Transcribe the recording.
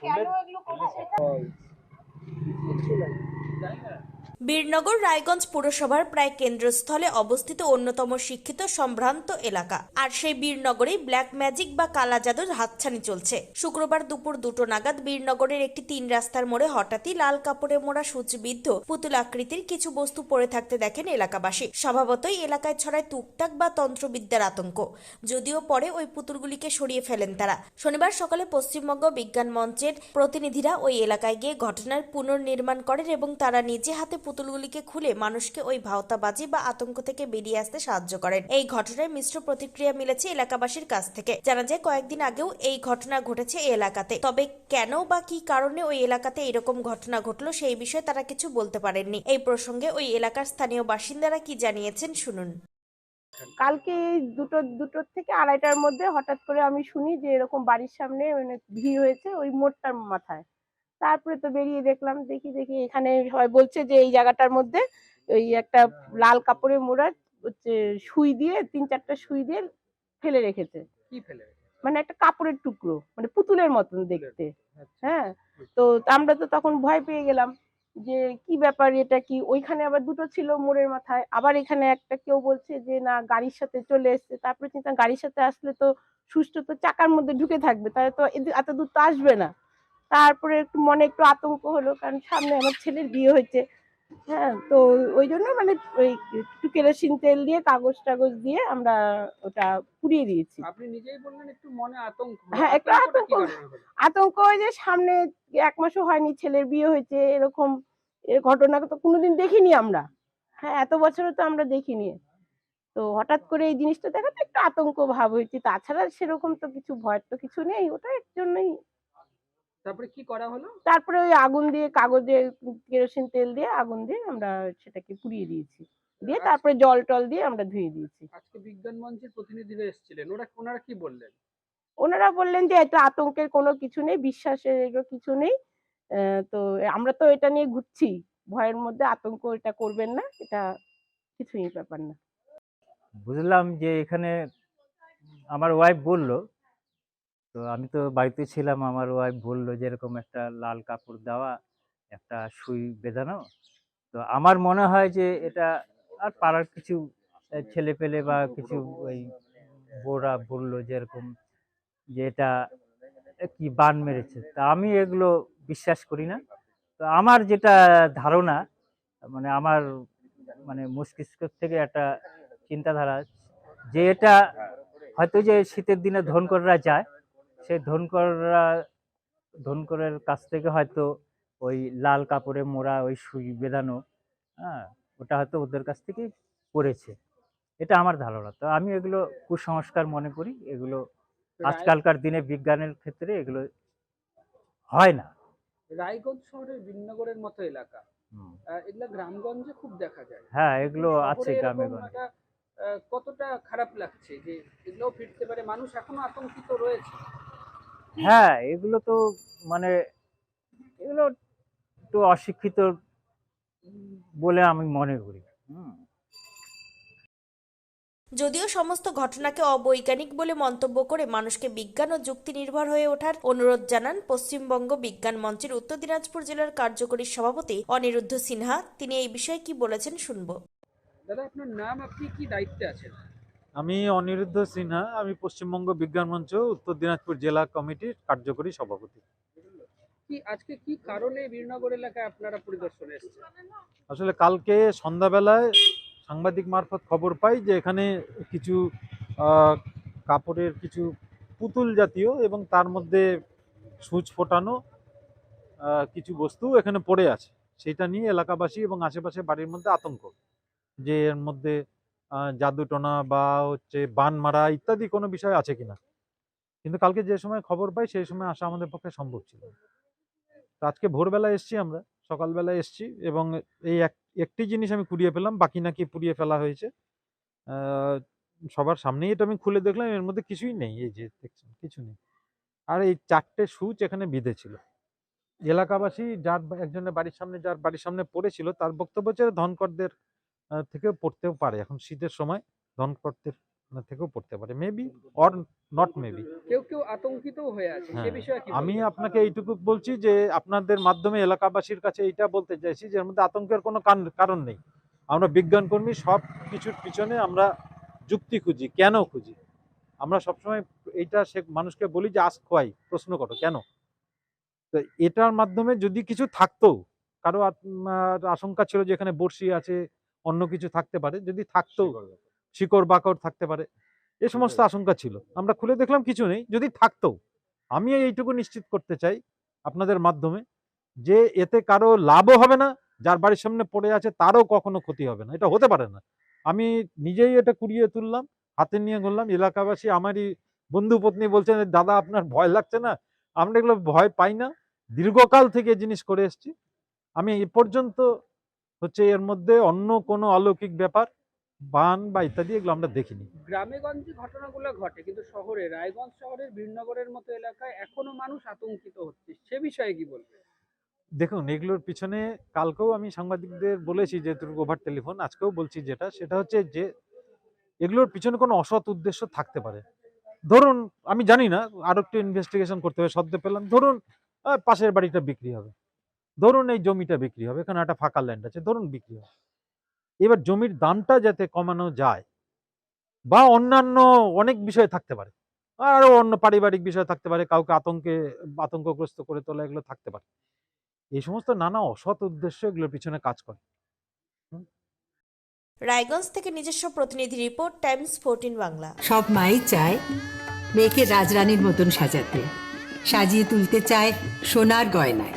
কেন এগুলো করা সেটা বীরনগর রায়গঞ্জ পুরসভার প্রায় কেন্দ্রস্থলে অবস্থিত অন্যতম শিক্ষিত সম্ভ্রান্ত এলাকা। আর সেই বীরনগরেই ব্ল্যাক ম্যাজিক বা কালা জাদুর হাতছানি চলছে। শুক্রবার দুপুর দুটো নাগাদ বীরনগরের একটি তিন রাস্তার মোড়ে হঠাৎই লাল কাপড়ে মোড়া সূচবিদ্ধ পুতুল আকৃতির কিছু বস্তু পড়ে থাকতে দেখেন এলাকাবাসী। স্বভাবতই এলাকায় ছড়ায় টুকটাক বা তন্ত্রবিদ্যার আতঙ্ক। যদিও পরে ওই পুতুলগুলিকে সরিয়ে ফেলেন তারা। শনিবার সকালে পশ্চিমবঙ্গ বিজ্ঞান মঞ্চের প্রতিনিধিরা ওই এলাকায় গিয়ে ঘটনার পুনর্নির্মাণ করেন এবং তারা নিজে হাতে পুতুলগুলিকে খুলে মানুষকে ওই ভাওতাবাজি বা আতঙ্ক থেকে বেরিয়ে আসতে সাহায্য করেন। এই ঘটনায় মিশ্র প্রতিক্রিয়া মিলেছে এলাকাবাসীর কাছ থেকে। জানা যায়, কয়েকদিন আগেও এই ঘটনা ঘটেছে এই এলাকাতে। তবে কেন বা কি কারণে ওই এলাকাতে এরকম ঘটনা ঘটলো সেই বিষয়ে তারা কিছু বলতে পারেননি। এই প্রসঙ্গে ওই এলাকার স্থানীয় বাসিন্দারা কি জানিয়েছেন শুনুন। কালকে এই দুটো, দুটোর থেকে আড়াইটার মধ্যে হঠাৎ করে আমি শুনি যে এরকম বাড়ির সামনে মানে ভিড় হয়েছে ওই মোড়টার মাথায়। তারপরে তো বেরিয়ে দেখলাম দেখি দেখি এখানে সবাই বলছে যে এই জায়গাটার মধ্যে ওই একটা লাল কাপড়ে মোড়া হচ্ছে সুই দিয়ে তিন চারটা সুই দিয়ে ফেলে রেখেছে। কি ফেলে মানে একটা কাপড়ের টুকরো মানে পুতুলের মতন দেখতে। আচ্ছা। হ্যাঁ তো আমরা তো তখন ভয় পেয়ে গেলাম যে কি ব্যাপার এটা কি? ওইখানে আবার দুটো ছিল মোড়ের মাথায় আবার এখানে একটা কেউ বলছে যে না গাড়ির সাথে চলে এসছে। তারপরে চিন্তা গাড়ির সাথে আসলে তো সুস্থ তো চাকার মধ্যে ঢুকে থাকবে তাহলে তো এত দূর তো আসবে না। তারপরে একটু মনে একটু আতঙ্ক হলো কারণ সামনে আমার ছেলের বিয়ে হয়েছে। হ্যাঁ তো ওই জন্য মানে ওই একটু কেরোসিন তেল দিয়ে কাগজ টাগজ দিয়ে আমরা ওটা পুড়িয়ে দিয়েছি। আপনি নিজেই বললেন একটু মনে আতঙ্ক হ্যাঁ, একটু আতঙ্ক। আতঙ্ক ওই যে সামনে এক মাসও হয়নি ছেলের বিয়ে হয়েছে এরকম এ ঘটনা তো কোনোদিন দেখিনি আমরা। হ্যাঁ এত বছরে তো আমরা দেখিনি। তো হঠাৎ করে এই জিনিসটা দেখাতে একটু আতঙ্ক ভাব হয়েছে। তাছাড়া সেরকম তো কিছু ভয়ের তো কিছু নেই ওটা এর জন্যই তারপরে কি করা হলো? তারপরে ওই আগুন দিয়ে কাগজে কেরোসিন তেল দিয়ে আগুন দিয়ে আমরা সেটাকে পুড়িয়ে দিয়েছি। দিয়ে তারপরে জল টল দিয়ে আমরা ধুয়ে দিয়েছি। আজকে বিজ্ঞান মঞ্চের প্রতিনিধিরা এসেছিলেন। ওরা ওনারা কি বললেন? ওনারা বললেন যে এটা আতঙ্কের কোনো কিছু নেই বিশ্বাসের এগুলো কিছু নেই। তো আমরা তো এটা নিয়ে ঘুরছি। ভয়ের মধ্যে আতঙ্ক এটা করবেন না এটা কিছুই ব্যাপার না। বুঝলাম যে এখানে আমার ওয়াইফ বলল তো আমি তো বাড়িতে ছিলাম, আমার ওয়াইফ বলল যে, এরকম একটা লাল কাপড় দেওয়া, একটা সুই বেঁধানো। তো আমার মনে হয় যে, এটা আর পাড়ার কিছু ছেলে পেলে বা কিছু ওই বউরা বলল যে, এরকম যে, এটা কি বান মেরেছে। তা আমি এগুলো বিশ্বাস করি না। তো আমার যেটা ধারণা মানে আমার মানে মস্তিষ্ক থেকে একটা চিন্তাধারা যে, এটা হয়তো যে, শীতের দিনে ধনকররা যায় সেই ধনকররা ধনকরের কাছ থেকে হয়তো ওই লাল কাপড়ে মোড়া ওই সুই বেঁধানো হ্যাঁ ওটা হয়তো ওদের কাছ থেকেই পড়েছে। এটা আমার ধারণা। তো আমি এগুলো কুসংস্কার মনে করি এগুলো আজকালকার দিনে বিজ্ঞানের ক্ষেত্রে এগুলো হয় না। রায়গঞ্জ শহরের বিনগরের মতো এলাকা। আহ, গ্রামগঞ্জে খুব দেখা যায়। হ্যাঁ এগুলো আছে গ্রামে কতটা খারাপ লাগছে যে এগুলোও ফিরতে পারে। মানুষ এখনও আতঙ্কিত রয়েছে। হ্যাঁ এগুলো তো মানে এগুলো একটু অশিক্ষিত বলে আমি মনে করি। হুম। যদিও সমস্ত ঘটনাকে অবৈজ্ঞানিক বলে মন্তব্য করে মানুষকে বিজ্ঞান ও যুক্তি নির্ভর হয়ে ওঠার অনুরোধ জানান পশ্চিমবঙ্গ বিজ্ঞান মঞ্চের উত্তর দিনাজপুর জেলার কার্যকরী সভাপতি অনিরুদ্ধ সিনহা। তিনি এই বিষয়ে কি বলেছেন শুনব। দাদা আপনার নাম আপনি কি দায়িত্বে আছেন? আমি অনিরুদ্ধ সিনহা আমি পশ্চিমবঙ্গ বিজ্ঞান মঞ্চ উত্তর দিনাজপুর জেলা কমিটির কার্যকরী সভাপতি। আজকে কি কারণে বীরনগর এলাকায় আপনারা পরিদর্শনে আসলে কালকে সন্ধ্যাবেলায় সাংবাদিক মারফত খবর পাই যে এখানে কিছু কাপড়ের কিছু পুতুল জাতীয় এবং তার মধ্যে সূচ ফোটানো কিছু বস্তু এখানে পড়ে আছে। সেটা নিয়ে এলাকাবাসী এবং আশেপাশে বাড়ির মধ্যে আতঙ্ক যে এর মধ্যে জাদুটোনা বা হচ্ছে বান মারা ইত্যাদি কোনো বিষয় আছে কিনা? কিন্তু কালকে যে সময় খবর পাই, সেই সময় আসা আমাদের পক্ষে সম্ভব ছিল তো আজকে ভোরবেলা এসছি আমরা, সকালবেলা এসছি এবং এই এক, একটি জিনিস আমি কুড়িয়ে পেলাম, বাকি নাকি পুড়িয়ে ফেলা হয়েছে। সবার সামনেই এটা আমি খুলে দেখলাম, এর মধ্যে কিছুই নেই, এই যে দেখছেন, কিছু নেই। আর এই চারটে সুচ এখানে বিঁধে ছিল। এলাকাবাসী যার একজনের বাড়ির সামনে, যার বাড়ির সামনে পড়েছিল, তার বক্তব্য হচ্ছে ধনকরদের থেকেও পড়তেও পারে। এখন শীতের সময় ধনকরদের থেকেও পড়তে পারে। মেবি অর নট মেবি কেউ কেউ আতঙ্কিত হয়ে আছে। সে হ্যাঁ, বিষয়ে আমি আপনাকে এইটুকু বলছি যে আপনাদের মাধ্যমে এলাকাবাসীর কাছে এইটা বলতে চাইছি যে এর মধ্যে আতঙ্কের কোনো কারণ নেই। আমরা বিজ্ঞান কর্মী সব কিছুর পিছনে আমরা যুক্তি খুঁজি কেন খুঁজি? আমরা সবসময় এইটা সে মানুষকে বলি যে আস খোয়াই প্রশ্ন করো কেন? তো এটার মাধ্যমে যদি কিছু থাকতো কারও আশঙ্কা ছিল যে এখানে বড়শি আছে অন্য কিছু থাকতে পারে যদি থাকতো শিকড় বাকড়। থাকতে পারে এ সমস্ত আশঙ্কা ছিল। আমরা খুলে দেখলাম কিছু নেই যদি থাকতো আমি এইটুকু নিশ্চিত করতে চাই আপনাদের মাধ্যমে যে এতে কারও লাভও হবে না যার বাড়ির সামনে পড়ে আছে তারও কখনো ক্ষতি হবে না এটা হতে পারে না। আমি নিজেই এটা কুড়িয়ে তুললাম হাতে নিয়ে গেলাম এলাকাবাসী আমারই বন্ধু পত্নী বলছেন দাদা আপনার ভয় লাগছে না আমরা এগুলো ভয় পাই না। দীর্ঘকাল থেকে জিনিস করে এসেছি। আমি এ পর্যন্ত হচ্ছে এর মধ্যে অন্য কোনো অলৌকিক ব্যাপার বান বা ইত্যাদি এগুলো আমরা দেখিনি। গ্রামে গঞ্জে ঘটনাগুলো ঘটে কিন্তু শহরে রায়গঞ্জ শহরের বীরনগরের মতো এলাকায় এখনও মানুষ আতঙ্কিত হচ্ছে। সে বিষয়ে কি বলবে? দেখুন এগুলোর পিছনে কালকেও আমি সাংবাদিকদের বলেছি যে ওভার টেলিফোন আজকেও বলছি যেটা সেটা হচ্ছে যে এগুলোর পিছনে কোনো অসৎ উদ্দেশ্য থাকতে পারে। ধরুন আমি জানি না আরও একটু ইনভেস্টিগেশন করতে হবে সদ্য পেলাম। ধরুন পাশের বাড়িটা বিক্রি হবে। ধরুন এই জমিটা বিক্রি হবে এখানে একটা ফাঁকা ল্যান্ড আছে ধরুন বিক্রি হবে। এবার জমির দামটা যাতে কমানো যায় বা অন্যান্য অনেক বিষয় থাকতে পারে আরও অন্য পারিবারিক বিষয় থাকতে পারে কাউকে আতঙ্কে আতঙ্কগ্রস্ত করে তোলা এগুলো থাকতে পারে। এই সমস্ত নানা অসৎ উদ্দেশ্য এগুলোর পিছনে কাজ করে। রায়গঞ্জ থেকে নিজস্ব প্রতিনিধি রিপোর্ট টাইমস ফোরটিন বাংলা। সব মাই চায় মেয়েকে রাজরানীর মতন সাজাতে সাজিয়ে তুলতে চায় সোনার গয়নায়।